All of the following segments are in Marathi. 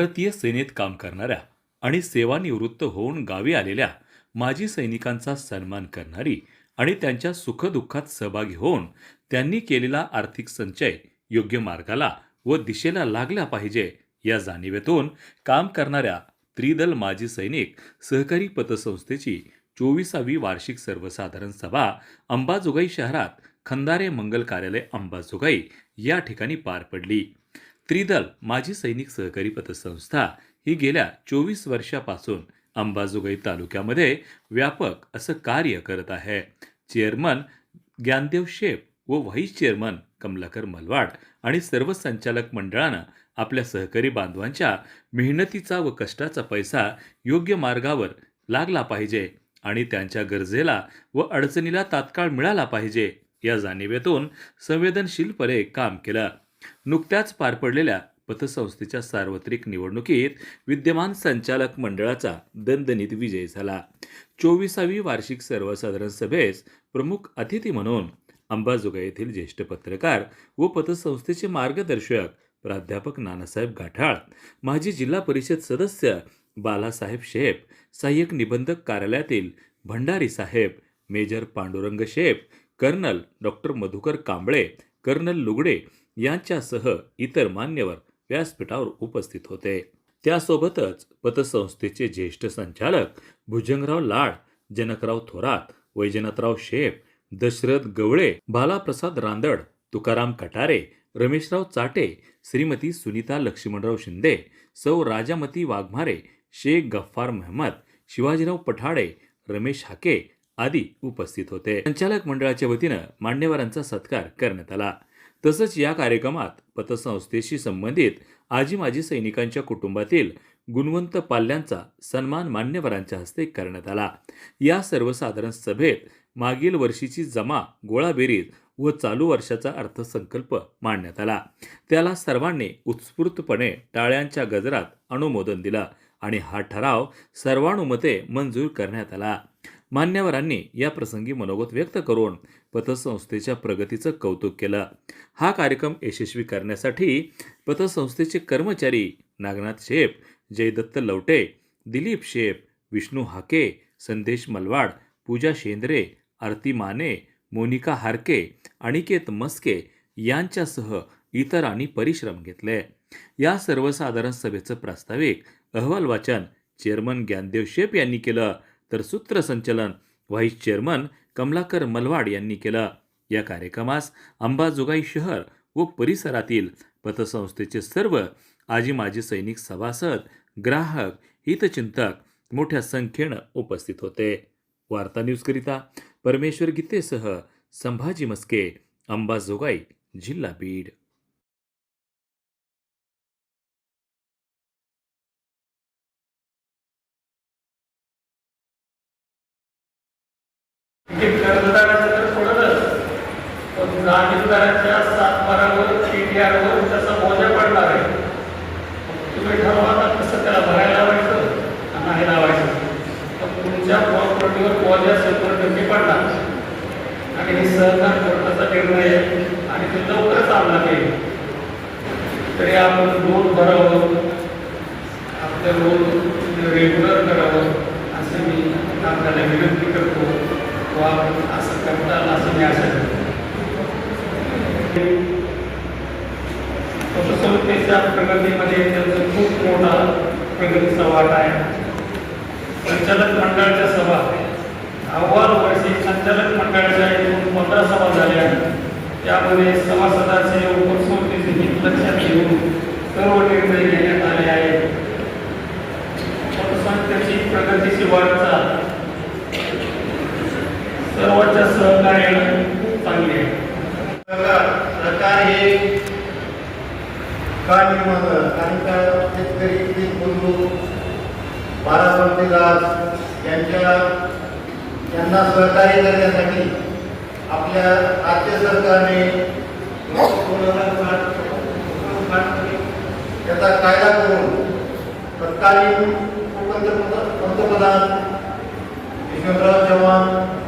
भारतीय सेनेत काम करणाऱ्या आणि सेवानिवृत्त होऊन गावी आलेल्या माजी सैनिकांचा सन्मान करणारी आणि त्यांच्या सुखदुःखात सहभागी होऊन त्यांनी केलेला आर्थिक संचय योग्य मार्गाला व दिशेला लागला पाहिजे या जाणीवेतून काम करणाऱ्या त्रिदल माजी सैनिक सहकारी पतसंस्थेची चोवीसावी वार्षिक सर्वसाधारण सभा अंबाजोगाई शहरात खंदारे मंगल कार्यालय अंबाजोगाई या ठिकाणी पार पडली. त्रिदल माजी सैनिक सहकारी पतसंस्था ही गेल्या चोवीस वर्षापासून अंबाजोगाई तालुक्यामध्ये व्यापक असं कार्य करत आहे. चेअरमन ज्ञानदेव शेप व व्हाईस चेअरमन कमलाकर मलवाड आणि सर्व संचालक मंडळानं आपल्या सहकारी बांधवांच्या मेहनतीचा व कष्टाचा पैसा योग्य मार्गावर लागला पाहिजे आणि त्यांच्या गरजेला व अडचणीला तात्काळ मिळाला पाहिजे या जाणीवेतून संवेदनशीलपणे काम केलं. नुकत्याच पार पडलेल्या पतसंस्थेच्या सार्वत्रिक निवडणुकीत विद्यमान संचालक मंडळाचा दणदणीत विजय झाला. चोवीसावी वार्षिक सर्वसाधारण सभेस प्रमुख अतिथी म्हणून अंबाजोगाई येथील ज्येष्ठ पत्रकार व पतसंस्थेचे मार्गदर्शक प्राध्यापक नानासाहेब गाठाळ माजी जिल्हा परिषद सदस्य बालासाहेब शेप सहाय्यक निबंधक कार्यालयातील भंडारी साहेब major Pandurang Shep colonel doctor Madhukar Kamble colonel Lugade यांच्यासह इतर मान्यवर व्यासपीठावर उपस्थित होते. त्यासोबतच पतसंस्थेचे ज्येष्ठ संचालक भुजंगराव लाड जनकराव थोरात वैजनाथराव शेप दशरथ गवळे बालाप्रसाद रांदड तुकाराम कटारे रमेशराव चाटे श्रीमती सुनीता लक्ष्मणराव शिंदे सौ राजामती वाघमारे शेख गफ्फार महमद शिवाजीराव पठाडे रमेश हाके आदी उपस्थित होते. संचालक मंडळाच्या वतीनं मान्यवरांचा सत्कार करण्यात आला. तसंच या कार्यक्रमात पतसंस्थेशी संबंधित आजी माजी सैनिकांच्या कुटुंबातील गुणवंत पाल्यांचा सन्मान मान्यवरांच्या हस्ते करण्यात आला. या सर्वसाधारण सभेत मागील वर्षीची जमा गोळाबेरीज व चालू वर्षाचा अर्थसंकल्प मांडण्यात आला. त्याला सर्वांनी उत्स्फूर्तपणे टाळ्यांच्या गजरात अनुमोदन दिलं. आणि हा ठराव सर्वानुमते मंजूर करण्यात आला. मान्यवरांनी या प्रसंगी मनोगत व्यक्त करून पतसंस्थेच्या प्रगतीचं कौतुक केलं. हा कार्यक्रम यशस्वी करण्यासाठी पतसंस्थेचे कर्मचारी नागनाथ शेप जयदत्त लवटे दिलीप शेप विष्णू हाके संदेश मलवाड पूजा शेंद्रे आरती माने मोनिका हारके अनिकेत मस्के यांच्यासह इतरांनी परिश्रम घेतले. या सर्वसाधारण सभेचं प्रास्ताविक अहवाल वाचन चेअरमन ज्ञानदेव शेप यांनी केलं तर सूत्रसंचलन व्हाईस चेअरमन कमलाकर मलवाड यांनी केलं. या कार्यक्रमास अंबाजोगाई शहर व परिसरातील पतसंस्थेचे सर्व आजी माजी सैनिक सभासद ग्राहक हितचिंतक मोठ्या संख्येनं उपस्थित होते. वार्ता न्यूजकरिता परमेश्वर गीतेसह संभाजी मस्के अंबाजोगाई जिल्हा बीड हे कर्जदाराचं तर पडलंच पण जामीनदाराच्या सातबारावर टीटीआरवर त्याचा बोजा पडणार आहे तुम्ही ठरवा आता कसं त्याला भरायला लावायचं आणि नाही लावायचं तर तुमच्या प्रॉपर्टीवर बोजा शंभर टक्के पडणार आणि हे सहकार कोर्टाचा निर्णय आहे आणि ते लवकरच आणला येईल तरी आपण लोन भरावं आपलं लोन रेग्युलर करावं असं मी आपल्याला विनंती करतो. व आपण असं करता आलं असं मी आशा करतो प्रगतीमध्ये त्यांचा खूप मोठा प्रगतीचा वाटा आहे संचालक मंडळाच्या सभा अव्वल वर्षी संचालक मंडळाच्या एकूण पंधरा सभा झाल्या त्यामध्ये सभासदाचे उपसंस्थेचे हित लक्षात घेऊन सर्व निर्णय घेण्यात आले आहेत पतसंस्थेची प्रगतीची वाटचाल सर्वांच्या सहकार्याने खूप चांगली आहे. सरकार हे का निर्माण कारण का शेतकरी पीक बंधू यांच्या यांना सहकार्य करण्यासाठी आपल्या राज्य सरकारने त्याचा कायदा करून तत्कालीन पंतप्रधान पंतप्रधान यशवंतराव चव्हाण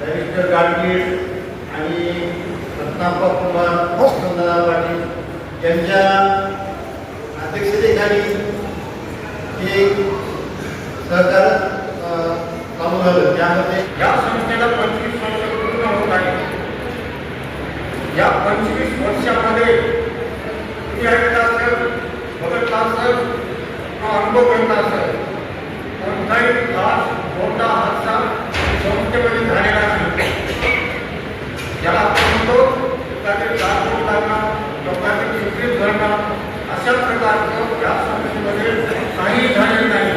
बॅरिस्टर गाडगीळ आणि रत्नाप्पा कुमार वसंतदादा पाटील यांच्या अध्यक्षतेखाली हे सहकार चालू झालं. त्यामध्ये या संस्थेला पंचवीस वर्ष पूर्ण होत आहे. या पंचवीस वर्षामध्ये तुम्ही असेल बघितलं असेल किंवा अनुभव घेतला असेल कोणताही त्रास मोठा हादसा संस्थेमध्ये झालेला असतो ज्याला आपण म्हणतो एखादे जागरूक करणं लोकांची चित्रित करणं अशा प्रकारचं या संस्थेमध्ये काही झालेलं नाही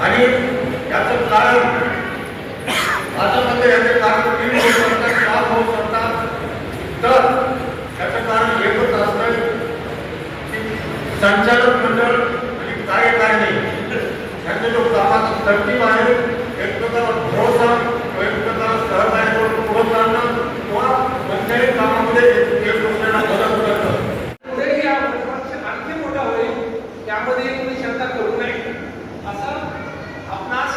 आणि याचं कारण भाजपमध्ये याचे कारण तीन होऊ शकतात चार होऊ शकतात तर त्याचं कारण एकच असतं की संचालक मंडळ आणि कार्यकारिणी यांचे जो कामाचा तरतीब आहे एकमेकावर भरोसा व एकमेकावर सहकार्य करून पुढे जाणं किंवा कोणत्याही कामामध्ये एक एक दुसऱ्याला मदत करणं पुढेही हा प्रश्न आणखी मोठा होईल त्यामध्ये तुम्ही शंका करू नये असं आपणास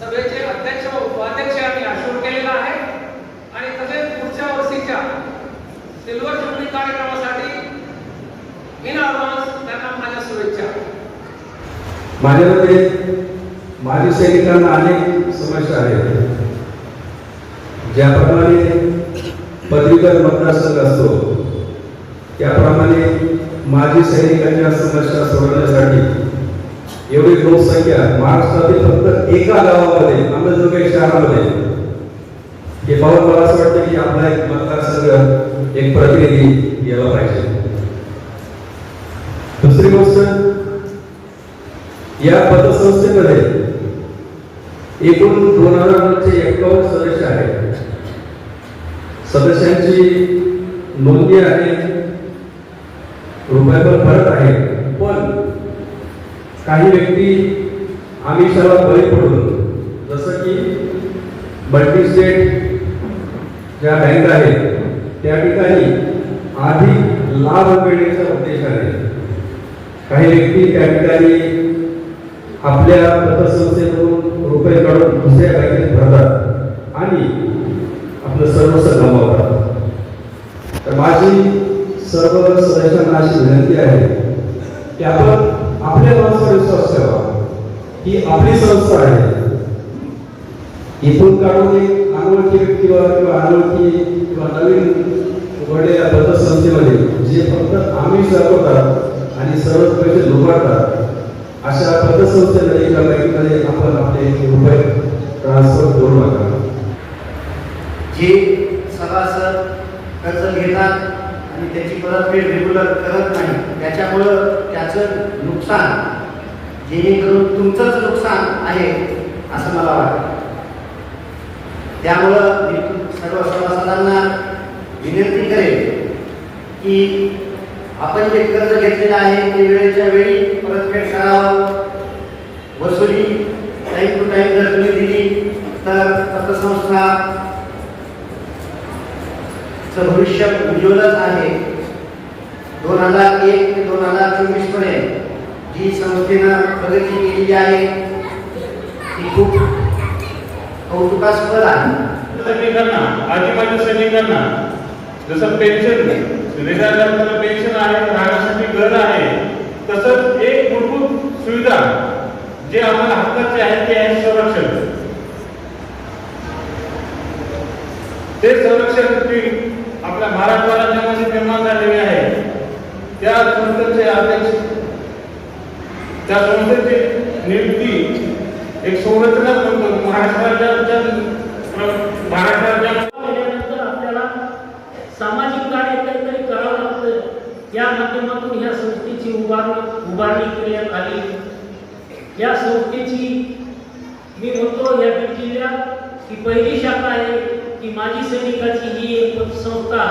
सभेचे अध्यक्ष व उपाध्यक्ष यांनी आश्वासन केलेलं आहे आणि तसेच पुढच्या वर्षीच्या सिल्वर जुबली कार्यक्रमासाठी इन ॲडव्हान्स त्यांना माझ्या शुभेच्छा माझ्या मते माजी सैनिकांना अनेक समस्या आहेत. ज्याप्रमाणे पदवीधर मतदारसंघ असतो त्याप्रमाणे माजी सैनिकांच्या समस्या सोडवण्यासाठी एवढी लोकसंख्या महाराष्ट्रातील फक्त एका गावामध्ये अंमलजोगाई शहरामध्ये हे पाहून मला असं वाटतं की आपला एक मतदारसंघ एक प्रतिनिधी गेला पाहिजे. दुसरी गोष्ट या पतसंस्थेमध्ये एकूण दोन हजार एकावन्न सदस्य आहेत. सदस्यांची नोंदी आहे रुपयावर फरक आहे पण काही व्यक्ती आमिषाला बळी पडून जसं की मल्टी स्टेट ज्या बँक आहेत त्या ठिकाणी आधी लाभ उद्देश आहे. काही व्यक्ती त्या ठिकाणी आपल्या पतसंस्थेतून रुपये काढून दुसऱ्या बँकेत भरतात आणि आपलं सर्वस्व गमावतात. तर माझी सर्व सदस्यांना अशी विनंती आहे की आपण आपल्या माणसावर विश्वास ठेवा. ही आपली संस्था आहे. इथून काढून एक अनोळखी व्यक्तीवर किंवा अनोळखी किंवा नवीन उघडलेल्या पतसंस्थेमध्ये जे फक्त आम्ही दाखवतात आणि सर्व पैसे लुबाडतात अशा पतसंस्थेमध्ये एका बँकेमध्ये आपण आपले रुपये ट्रान्सफर करू नका जे सभासद कर्ज घेतात आणि त्याची परतफेड रेग्युलर करत नाही त्याच्यामुळं त्याचं नुकसान जेणेकरून तुमचंच नुकसान आहे असं मला वाटतं. त्यामुळं मी सर्व सभासदांना विनंती करेन की आपण जे कर्ज घेतलेलं आहे ते वेळेच्या वेळी परतफेड करावं. वसुली टाईम टू टाईम जर तुम्ही दिली तर पतसंस्था भविष्य उज्ज्वलच आहे. दोन हजार एक ते दोन हजार चोवीसपर्यंत जी संस्थेनं प्रगती केलेली आहे ती खूप कौतुकास्पद आहे. सैनिकांना आजीबाजी सैनिकांना जसं पेन्शन रिटायरमेंट पेन्शन आहे राहण्यासाठी घर आहे. तसंच एक मूलभूत सुविधा जे आम्हाला हक्काचे आहे ते आहे संरक्षण. ते संरक्षण आपल्या महाराष्ट्र राज्यामध्ये निर्माण झालेले आहे. त्या संस्थेचे अध्यक्ष त्या संस्थेची नियुक्ती एक संरचना म्हणतो महाराष्ट्र राज्याच्या महाराष्ट्र केल्यानंतर आपल्याला सामाजिक कार्य काहीतरी करावं लागतं या माध्यमातून ह्या संस्थेची उभारणी उभारणी करण्यात आली या संस्थेची मी म्हणतो या बीड जिल्ह्यात ही पहिली शाखा आहे की माजी सैनिकाची ही एक संस्था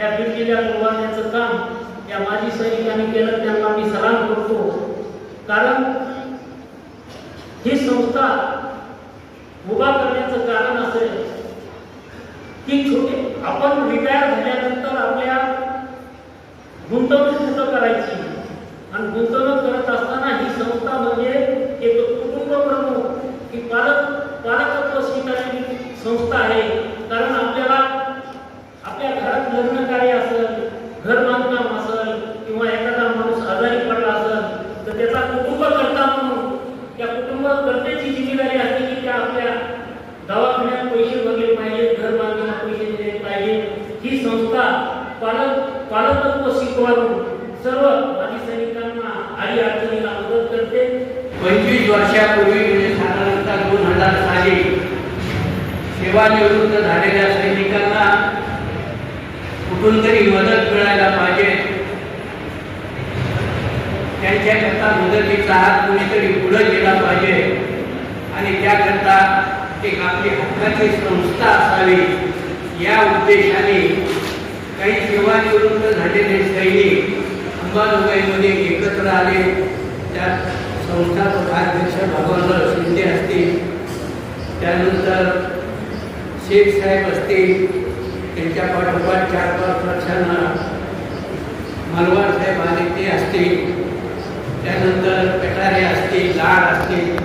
या बीड जिल्ह्यात उभारण्याचं काम या माजी सैनिकांनी केलं त्यांना मी सलाम करतो. कारण ही संस्था उभा करण्याचं कारण असेल की छोटे आपण रिटायर झाल्यानंतर आपल्या गुंतवणूक कुठं करायची? आणि गुंतवणूक करत असताना ही संस्था म्हणजे एक कुटुंब प्रमुख ही पालक पालकत्व स्वीकारलेली संस्था आहे. कारण आपल्याला आपल्या घरात लग्न कार्य असेल घर बांधकाम असेल किंवा एखादा माणूस आजारी पडला असेल तर त्याचा कुटुंब त्या कुटुंबकर्त्याची असते की त्या आपल्या दवाखान्यात पैसे भरले पाहिजे घर बांधायला पैसे दिले पाहिजे ही संस्था पालक पालकत्व शिकवून सर्व माजी सैनिकांना आडी अडचणीला मदत करते पंचवीस वर्षापूर्वी म्हणजे साधारणतः दोन हजार साली सेवानिवृत्त झालेल्या सैनिकांना कुठून तरी मदत मिळायला पाहिजे. त्यांच्याकरता मदतीचा हात कुणीतरी पुढे गेला पाहिजे. आणि त्याकरता एक आपली हक्काची संस्था असावी. या उद्देशाने काही सेवानिवृत्त झालेले सैनिक अंबाजोगाईमध्ये एकत्र आले. त्या संस्थापक अध्यक्ष भगवानराव शिंदे असतील. त्यानंतर शेख साहेब असतील त्यांच्या पाठोपाठ चार पाच वर्षांना मलवार साहेब आले ते असतील त्यानंतर पेटारे असतील लाड असतील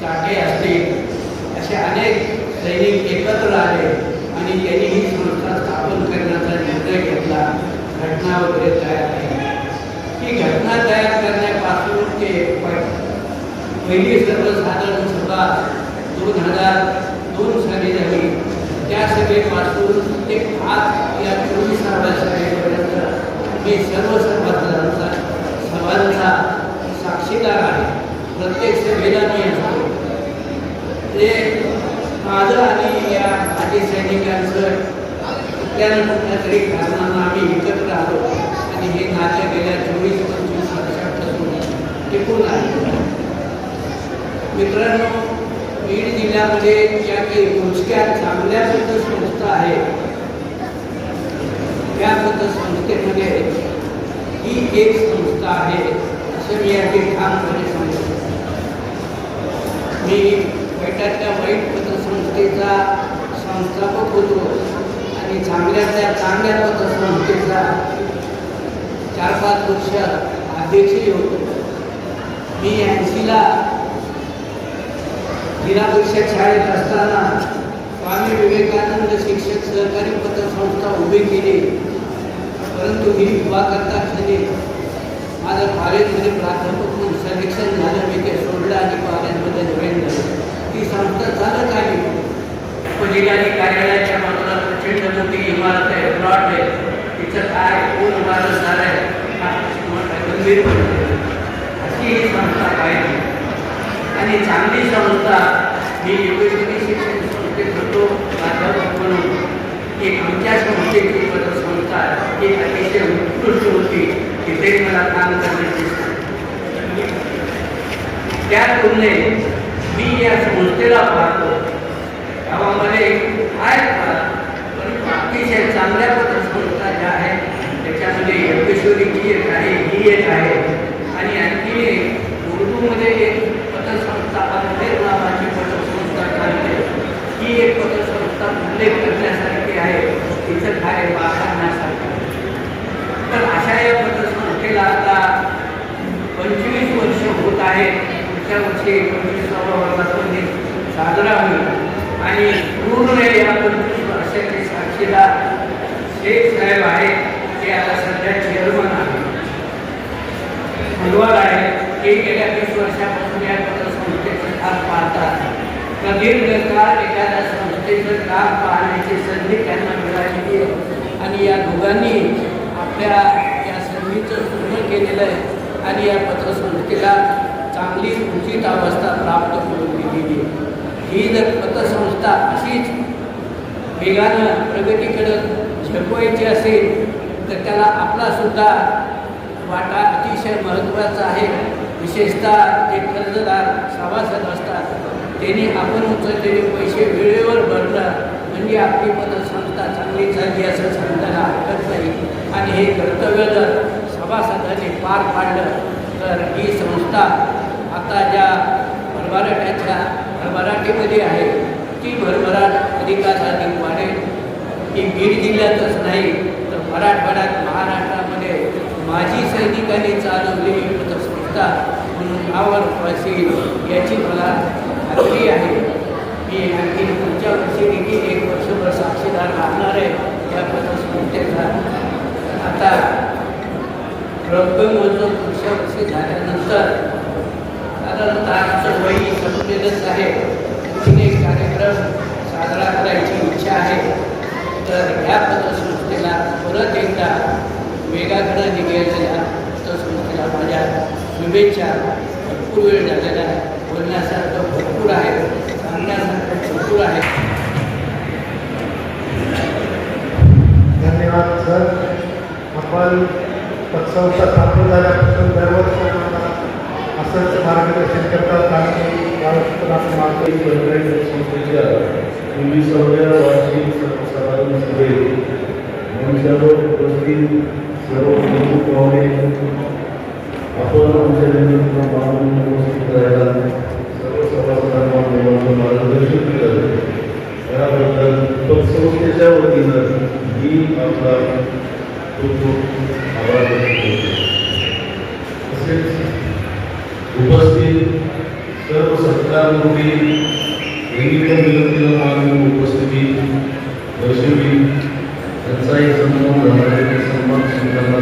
चाटे असतील असे अनेक सैनिक एकत्र आले आणि त्यांनी ही संस्था स्थापन करण्याचा निर्णय घेतला घटना वगैरे तयार केली. ही घटना तयार करण्यापासून ते पहिली सर्वसाधारण सभा दोन हजार दोन साली झाली. त्या सभेपासून ते आज या चोवीस सभेपर्यंत मी सर्व सभासदांचा सभांचा साक्षीदार आहे. प्रत्येक सभेला मी असतो ते माझं आणि या माजी सैनिकांचं कुठल्या ना कुठल्या तरी आम्ही एकत्र राहतो आणि हे नाते गेल्या चोवीस पंचवीस वर्षापासून टिकून आहे. मित्रांनो बीड जिल्ह्यामध्ये ज्या काही मोजक्या चांगल्या पतसंस्था आहेत. त्या पतसंस्थेमध्ये ही एक संस्था आहे असं मी या ठामपणे सांगतो. मी पैठ्यातल्या वाईट पतसंस्थेचा संस्थापक होतो आणि चांगल्यातल्या चांगल्या पतसंस्थेचा चार पाच वर्ष अध्यक्षही होतो. मी ऐंशीला जिल्हा परिषद शाळेत असताना स्वामी विवेकानंद शिक्षक सहकारी पतसंस्था उभी केली. परंतु ही उभा करता क्षणी माझं कॉलेजमध्ये प्राध्यापक म्हणून सलेक्शन झालं मी ते सोडलं आणि कॉलेजमध्ये जॉईन झालं. ती संस्था चालत आली उपजिल्हाधिकारी कार्यालयाच्या बाजूला प्रचंड मोठी इमारत आहे प्लॉट आहे. तिचं काय कोण इमारत झालं आहे गंभीर अशी ही संस्था पाहिजे आणि चांगली संस्था मी योगेश्वरी शिक्षण संस्थेत होतो प्राध्यापक म्हणून. एक आमच्या संस्थेची पतसंस्था एक अतिशय उत्कृष्ट होती. तिथे मला काम करण्याची त्या तुलनेत मी या संस्थेला पाहतो. गावामध्ये आहेत फार, पण अतिशय चांगल्या पतसंस्था ज्या आहेत त्याच्यामध्ये योगेश्वरीची एक आहे ही एक आहे आणि आणखी एक उर्दूमध्ये एक पतसंस्था अनफेर नावाची पतसंस्था चालते ही एक पतसंस्था उल्लेख करण्यासारखी आहे तिचं कार्य पाहण्यासारखं आहे. तर अशा या पतसंस्थेला आता पंचवीस वर्ष होत आहे पुढच्या वर्षी पंचवीसावा वर्षातून हे साजरा होईल आणि पूर्ण या पंचवीस वर्षाचे साक्षीदार शेख साहेब आहे ते आता सध्या चेअरमन आहे भगवान आहे ते गेल्या वीस वर्षापासून या पतसंस्थेचं काम पाहतात प्रदीर्घकाळ एखाद्या संस्थेचं काम पाहण्याची संधी त्यांना मिळालेली आहे. आणि या दोघांनी आपल्या या संधीचं पूर्ण केलेलं आहे आणि या पतसंस्थेला चांगली उचित अवस्था प्राप्त करून दिलेली आहे. ही जर पतसंस्था अशीच वेगानं प्रगतीकडं झेपवायची असेल तर त्याला आपला सुद्धा वाटा अतिशय महत्त्वाचा आहे. विशेषतः जे कर्जदार सभासद असतात त्यांनी आपण उचललेले पैसे वेळेवर भरणं म्हणजे आपली पतसंस्था चांगली झाली असं सांगायला हरकत नाही. आणि हे कर्तव्य जर सभासदांनी पार पाडलं तर ही संस्था आता ज्या भरभराट्याच्या भरभराटीमध्ये आहे ती भरभराट अधिकाधिक वाढेल की बीड जिल्ह्यातच नाही तर मराठवाड्यात महाराष्ट्रामध्ये माजी सैनिकांनी चालवलेली पतसंस्था म्हणून नावावर असेल याची मला खात्री आहे. मी आणखी पुढच्या वर्षी देखील एक वर्षभर साक्षीदार राहणार आहे या पतसंस्थेचा. आता रंगमहोत्सव पुढच्या वर्षी झाल्यानंतर साधारणतः आमचं वही संपलेलं आहे आणखीन एक कार्यक्रम साजरा करायची इच्छा आहे तर ह्या पतसंस्थेला परत एकदा वेगाकडे निघालेल्या पतसंस्थेला माझ्या शुभेच्छा भरपूर वेळ झालेला आहे. बोलण्यासारखं भरपूर आहे सांगण्यासारखं भरपूर आहे. धन्यवाद सर. आपण पतसंस्था स्थापन झाल्यापासून दरवर्षी आम्हाला असंच मार्गदर्शन करतात आणि यावर्षी संस्थेच्या चोवीसाव्या वार्षिक सर्वसाधारण सभेत सर्व उपस्थित सर्व प्रमुख पाहुणे आपण आमच्या निमंत्रण मानून उपस्थित राहिला सर्व सभासदांना मार्गदर्शन केलं त्याबद्दल पतसंस्थेच्या वतीनं मी आपला खूप खूप आभार व्यक्त करतो तसेच उपस्थित सर्व सत्कारमूर्ती यांनी पण विनंतीला मानून उपस्थिती दर्शवी त्यांचाही सन्मान झाला. सन्मान स्वीकारला